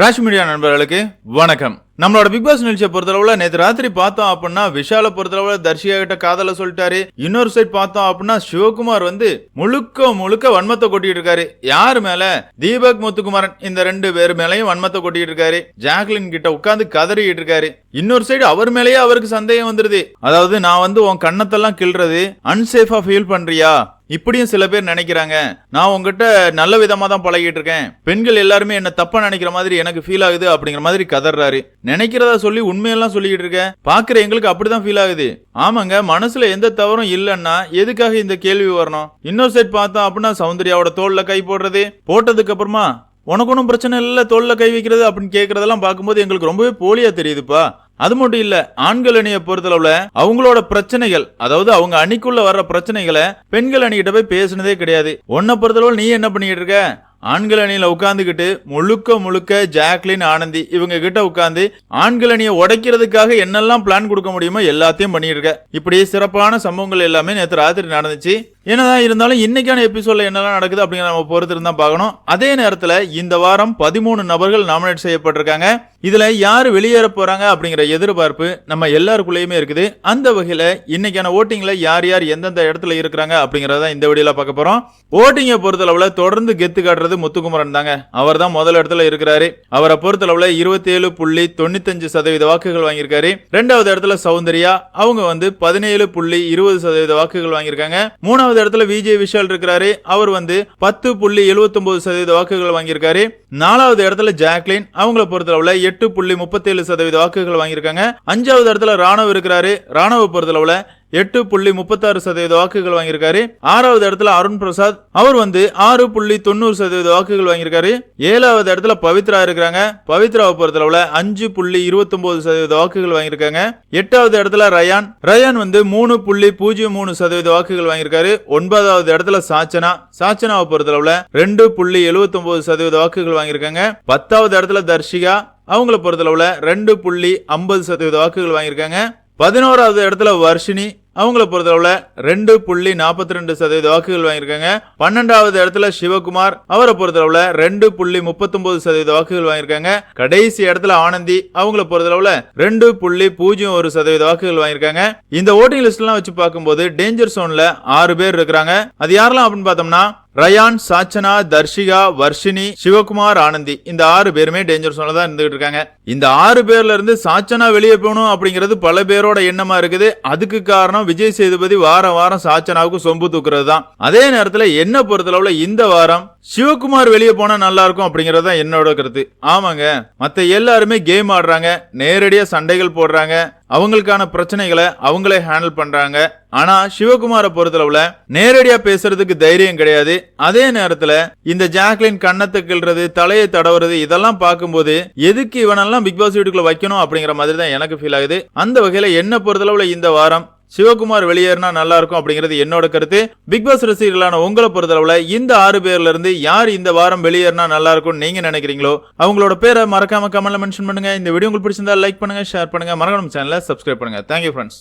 Rash media நண்பர்களுக்கு வணக்கம். நம்மளோட பிக் பாஸ் நிகழ்ச்சியை பொறுத்தளவுல நேற்று ராத்திரி பார்த்தோம் அப்படின்னா விஷால பொறுத்தளவுல தர்ஷிகா கிட்ட காதல சொல்லிட்டாரு. இன்னொரு சைட் பார்த்தோம் அப்படின்னா சிவகுமார் வந்து முழுக்க முழுக்க வன்மத்தை கொட்டிட்டு இருக்காரு. யார் மேல? தீபக் முத்துக்குமாரன் இந்த ரெண்டு பேர் மேலையும் வன்மத்தை கொட்டிட்டு இருக்காரு. ஜாக்லின் கிட்ட உட்காந்து கதறிட்டு இருக்காரு. இன்னொரு சைடு அவர் மேலேயே அவருக்கு சந்தேகம் வந்துருது. அதாவது நான் வந்து உன் கண்ணத்தெல்லாம் கிள்றது அன்சேஃபா ஃபீல் பண்றியா? இப்படியும் சில பேர் நினைக்கிறாங்க. நான் உங்ககிட்ட நல்ல விதமா தான் பழகிட்டு இருக்கேன். பெண்கள் எல்லாருமே என்ன தப்பா நினைக்கிற மாதிரி எனக்கு ஃபீல் ஆகுது அப்படிங்கிற மாதிரி கதறாரு நினைக்கிறதா சொல்லி உண்மையெல்லாம் சொல்லிக்கிட்டு இருக்கேன் பாக்குற எங்களுக்கு அப்படிதான் ஃபீல் ஆகுது. ஆமாங்க மனசுல எந்த தவறும் இல்லைன்னா எதுக்காக இந்த கேள்வி வரணும்? இன்னொரு சைட் பார்த்தோம் அப்படின்னா சௌந்தர்யாவோட தோல்ல கை போடுறது. போட்டதுக்கு அப்புறமா உனக்கு ஒன்றும் பிரச்சனை இல்லை தோல்ல கை வைக்கிறது அப்படின்னு கேட்கறதெல்லாம் பார்க்கும்போது எங்களுக்கு ரொம்பவே போலியா தெரியுதுப்பா. அது மட்டும் இல்ல ஆண்கள் அணியை பொறுத்தளவுல அவங்களோட பிரச்சனைகள் அதாவது அவங்க அணிக்குள்ள வர்ற பிரச்சனைகளை பெண்கள் அணிகிட்ட போய் பேசுனதே கிடையாது. உன்னை பொறுத்தளவு நீ என்ன பண்ணிட்டு இருக்க? ஆண்கள் அணியில உட்காந்துக்கிட்டு முழுக்க முழுக்க ஜாக்லின் ஆனந்தி இவங்க கிட்ட உட்காந்து ஆண்கள் அணியை உடைக்கிறதுக்காக என்னெல்லாம் பிளான் கொடுக்க முடியுமோ எல்லாத்தையும் பண்ணிட்டு இருக்க. இப்படி சிறப்பான சம்பவங்கள் எல்லாமே நேற்று ராத்திரி நடந்துச்சு. என்னதான் இருந்தாலும் இன்னைக்கான எபிசோட்ல என்னெல்லாம் நடக்குது அப்படிங்கிற நம்ம பொறுத்து பார்க்கணும். அதே நேரத்தில் இந்த வாரம் பதிமூணு நபர்கள் நாமினேட் செய்யப்பட்டிருக்காங்க. இதுல யார் வெளியேற போறாங்க அப்படிங்கிற எதிர்பார்ப்பு நம்ம எல்லாருக்குள்ளேயுமே இருக்குது. அந்த வகையில இன்னைக்கான ஓட்டிங்ல யார் யார் எந்தெந்த இடத்துல இருக்கிறாங்க அப்படிங்கறத இந்த வீடியோல பார்க்க போறோம். ஓட்டிங்கை பொறுத்தளவுல தொடர்ந்து கெத்து காட்டுறது முத்துக்குமரன் தாங்க. அவர் தான் முதல் இடத்துல இருக்கிறாரு. அவரை பொறுத்தளவுல இருபத்தி ஏழு புள்ளி தொண்ணூத்தஞ்சு சதவீத வாக்குகள் வாங்கியிருக்காரு. ரெண்டாவது இடத்துல சௌந்தர்யா. அவங்க வந்து பதினேழு புள்ளி இருபது சதவீத வாக்குகள் வாங்கியிருக்காங்க. மூணாவது இடத்துல விஜய் விஷால் இருக்கிறாரு. அவர் வந்து பத்து புள்ளி எழுபத்தி ஒன்பது சதவீத வாக்குகள் வாங்கியிருக்காரு. நாலாவது இடத்துல ஜாக்லின். அவங்கள பொறுத்தளவுல எட்டு புள்ளி முப்பத்தேழு சதவீத வாக்குகள் வாங்கியிருக்காங்க. அஞ்சாவது இடத்துல ராணுவ இருக்கிறாரு. ராணுவ பொறுத்தளவுல எட்டு புள்ளி முப்பத்தாறு சதவீத வாக்குகள் வாங்கியிருக்காரு. ஆறாவது இடத்துல அருண் பிரசாத். அவர் வந்து ஆறு புள்ளி தொண்ணூறு சதவீத வாக்குகள் வாங்கியிருக்காரு. ஏழாவது இடத்துல பவித்ரா இருக்கிறாங்க. பவித்ராவை பொறுத்தளவுல அஞ்சு புள்ளி இருபத்தொன்பது சதவீத வாக்குகள் வாங்கியிருக்காங்க. எட்டாவது இடத்துல ரயான். ரயான் வந்து மூணு புள்ளி பூஜ்ஜியம் மூணு சதவீத வாக்குகள் வாங்கியிருக்காரு. ஒன்பதாவது இடத்துல சாச்சனா. சாச்சனாவை பொறுத்தளவுல ரெண்டு புள்ளி எழுபத்தொன்பது சதவீத வாக்குகள் வாங்கியிருக்காங்க. பத்தாவது இடத்துல தர்ஷிகா. அவங்கள பொறுத்தளவுல ரெண்டு புள்ளி ஐம்பது சதவீத வாக்குகள் வாங்கியிருக்காங்க. பதினோராவது இடத்துல வர்ஷினி. அவங்கள பொறுத்தளவுல ரெண்டு புள்ளி நாற்பத்தி ரெண்டு சதவீத வாக்குகள் வாங்கியிருக்காங்க. பன்னெண்டாவது இடத்துல சிவகுமார். அவரை பொறுத்தளவுல ரெண்டு புள்ளி முப்பத்தொன்பது சதவீத வாக்குகள் வாங்கியிருக்காங்க. கடைசி இடத்துல ஆனந்தி. அவங்கள பொறுத்தளவுல ரெண்டு புள்ளி பூஜ்ஜியம் ஒரு சதவீத வாக்குகள் வாங்கியிருக்காங்க. இந்த ஓட்டிங் லிஸ்ட் எல்லாம் வச்சு பார்க்கும்போது டேஞ்சர் சோன்ல ஆறு பேர் இருக்கிறாங்க. அது யாரெல்லாம் அப்படின்னு பார்த்தோம்னா ரயான் சாச்சனா தர்ஷிகா வர்ஷினி சிவகுமார் ஆனந்தி. இந்த ஆறு பேருமே டேஞ்சர் சோன்ல தான் இருந்துகிட்டு இருக்காங்க. இந்த ஆறு பேர்ல இருந்து சாச்சனா வெளியே போகணும் அப்படிங்கிறது பல பேரோட எண்ணமா இருக்குது. அதுக்கு காரணம் விஜய் சேதுபதி வாரம் வாரம் சாச்சனாவுக்கு சொம்பு தூக்குறது தான். அதே நேரத்துல என்ன பொறுத்தளவுல இந்த வாரம் சிவகுமார் வெளியே போனா நல்லா இருக்கும் அப்படிங்கறது தான் என்னோட கருத்து. ஆமாங்க. மத்த எல்லாருமே கேம் ஆடுறாங்க. நேரடியா சண்டைகள் போடுறாங்க. அவங்களுக்கான பிரச்சனைகளை அவங்களே ஹேண்டில் பண்றாங்க. ஆனா சிவகுமாரை பொறுத்தளவுல நேரடியா பேசுறதுக்கு தைரியம் கிடையாது. அதே நேரத்துல இந்த ஜாக்லின் கண்ணத்தை கிள்றது தலையை தடவுறது இதெல்லாம் பார்க்கும்போது எதுக்கு இவனெல்லாம் பிக் பாஸ் வீட்டுக்குள்ள வைக்கணும் அப்படிங்கிற மாதிரி தான் எனக்கு ஃபீல் ஆகுது. அந்த வகையில என்ன பொறுத்தளவுல இந்த வாரம் சிவகுமார் வெளியேறினா நல்லா இருக்கும் அப்படிங்கிறது என்னோட கருத்து. பிக் பாஸ் ரசிகர்களான உங்களை பொறுத்தளவுல இந்த ஆறு பேர்ல இருந்து யார் இந்த வாரம் வெளியேறினா நல்லா இருக்கும் நீங்க நினைக்கிறீங்களோ அவங்களோட பேரை மறக்காம கமெண்ட்ல மென்ஷன் பண்ணுங்க. இந்த வீடியோ உங்களுக்கு பிடிச்சிருந்தா லைக் பண்ணுங்க ஷேர் பண்ணுங்க. மறக்காம சேனலை சப்ஸ்கிரைப் பண்ணுங்க. Thank you friends